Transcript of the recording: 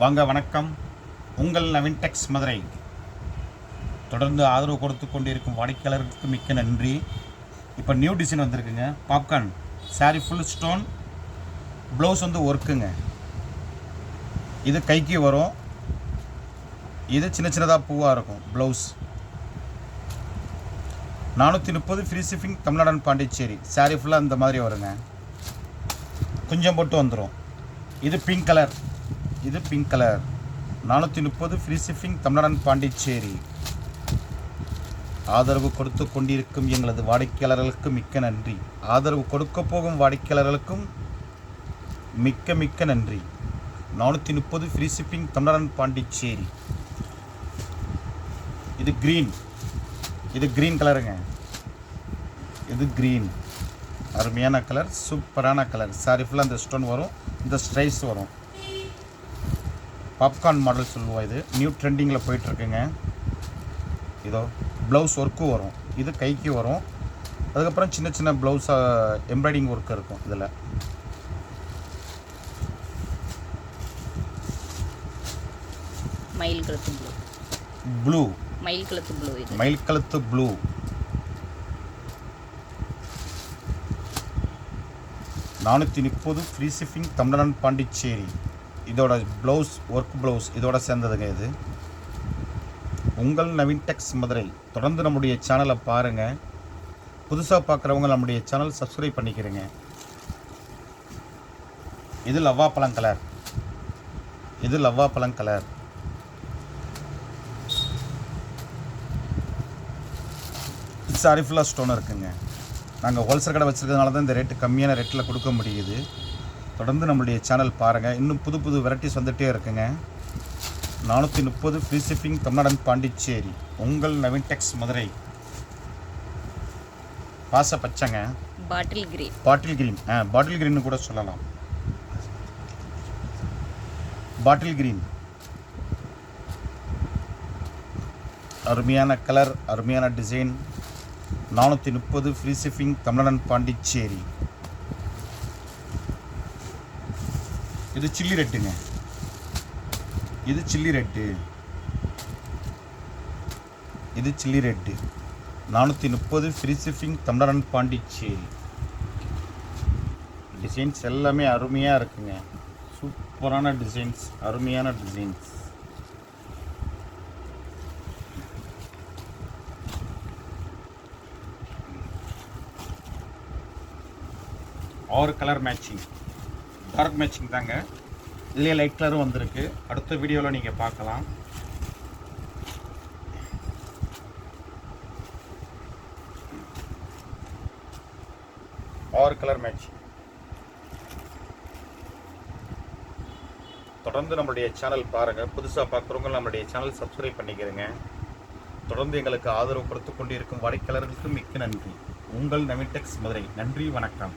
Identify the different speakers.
Speaker 1: வாங்க வணக்கம். உங்கள் நவீன் டெக்ஸ் மதுரை. தொடர்ந்து ஆதரவு கொடுத்து கொண்டிருக்கும் வாடிக்கையாளர்களுக்கு மிக்க நன்றி. இப்போ நியூ டிசைன் வந்திருக்குங்க. Popcorn sari full stone blouse வந்து ஒர்க்குங்க இது கைக்கு வரும். இது சின்ன சின்னதாக பூவாக இருக்கும் ப்ளவுஸ் நானூற்றி முப்பது ஃப்ரீ ஷிப்பிங் தமிழ்நாடன் பாண்டிச்சேரி. சாரி ஃபுல்லாக இந்த மாதிரி வருங்க. கொஞ்சம் போட்டு வந்துடும் இது பிங்க் கலர் இது பிங்க் கலர் நானூற்றி முப்பது ஃப்ரீ ஷிப்பிங் தமிழ்நாடு பாண்டிச்சேரி. ஆதரவு கொடுத்து கொண்டிருக்கும் எங்களது வாடிக்கையாளர்களுக்கு மிக்க நன்றி. ஆதரவு கொடுக்க போகும் வாடிக்கையாளர்களுக்கும் மிக்க மிக்க நன்றி. நானூற்றி முப்பது ஃப்ரீ ஷிப்பிங் தமிழ்நாடு பாண்டிச்சேரி. இது க்ரீன் இது க்ரீன் கலருங்க இது க்ரீன் அருமையான கலர் சூப்பரான கலர் சாரி ஃபுல்லாக இந்த ஸ்டோன் வரும். இந்த ஸ்ட்ரைஸ் வரும். பாப்கார்ன் மாடல் சொல்லுவோம் இது. நியூ ட்ரெண்டிங்கில் போயிட்டுருக்குங்க. இதோ ப்ளவுஸ் ஒர்க்கும் வரும். இது கைக்கு வரும். அதுக்கப்புறம் சின்ன சின்ன ப்ளவுஸ் எம்ப்ராய்டிங் ஒர்க் இருக்கும் இதில்.
Speaker 2: மயில் கழுத்து ப்ளூ
Speaker 1: ப்ளூ
Speaker 2: மயில் கழுத்து ப்ளூ இது.
Speaker 1: மயில் கழுத்து ப்ளூ நானூற்றி முப்பது ஃப்ரீ ஷிப்பிங் தமிழ்நாடு பாண்டிச்சேரி. இதோட ப்ளவுஸ் ஒர்க் ப்ளவுஸ் இதோட சேர்ந்ததுங்க இது. உங்கள் நவீன் டெக்ஸ் மதுரை தொடர்ந்து நம்முடைய சேனலை பாருங்கள் புதுசாக பார்க்குறவங்க நம்முடைய சேனல் சப்ஸ்கிரைப் பண்ணிக்கிறேங்க. இது லவ்வா பழம் கலர் இது லவ்வா பழம் கலர் இட்ஸ் ஃபுல்லாக ஸ்டோன் இருக்குங்க. நாங்கள் ஹோல்சேல் கடை வச்சுருக்கிறதுனால தான் இந்த ரேட்டு கம்மியான ரேட்டில் கொடுக்க முடியுது. தொடர்ந்து நம்மளுடைய சேனல் பாருங்கள் இன்னும் புது புது வெரைட்டிஸ் வந்துகிட்டே இருக்குங்க. நானூற்றி முப்பது ஃப்ரீ ஷிப்பிங் தமிழ்நாடு பாண்டிச்சேரி. உங்கள் நவீன் டெக்ஸ் மதுரை. பாச பச்சைங்க.
Speaker 2: பாட்டில் கிரீன்
Speaker 1: பாட்டில் கிரீன் ஆ பாட்டில் கிரீன் கூட சொல்லலாம். பாட்டில் கிரீன் அருமையான கலர் அருமையான டிசைன் நானூற்றி முப்பது ஃப்ரீ ஷிப்பிங் தமிழ்நாடு பாண்டிச்சேரி. இது சில்லி ரெட்டுங்க. இது சில்லி ரெட்டு. இது சில்லி ரெட்டு. நானூற்றி முப்பது ஃப்ரீ ஷிப்பிங் தமிழரன் பாண்டிச்சேரி. டிசைன்ஸ் எல்லாமே அருமையாக இருக்குங்க. சூப்பரான டிசைன்ஸ் அருமையான டிசைன்ஸ். ஆறு கலர் மேட்சிங். கரெக்ட் மேட்சிங் தாங்க. இதுலேயே லைட் கலரும் வந்திருக்கு. அடுத்த வீடியோவில் நீங்கள் பார்க்கலாம். ஆறு கலர் மேட்சிங் தொடர்ந்து நம்மளுடைய சேனல் பாருங்கள் புதுசாக பார்க்குறவங்க நம்மளுடைய சேனல் சப்ஸ்கிரைப் பண்ணிக்கிறேங்க. தொடர்ந்து எங்களுக்கு ஆதரவு கொடுத்து கொண்டிருக்கும் வாடிக்கையாளர்களுக்கு மிக்க நன்றி. உங்கள் நவீன்டெக்ஸ் மதுரை. நன்றி வணக்கம்.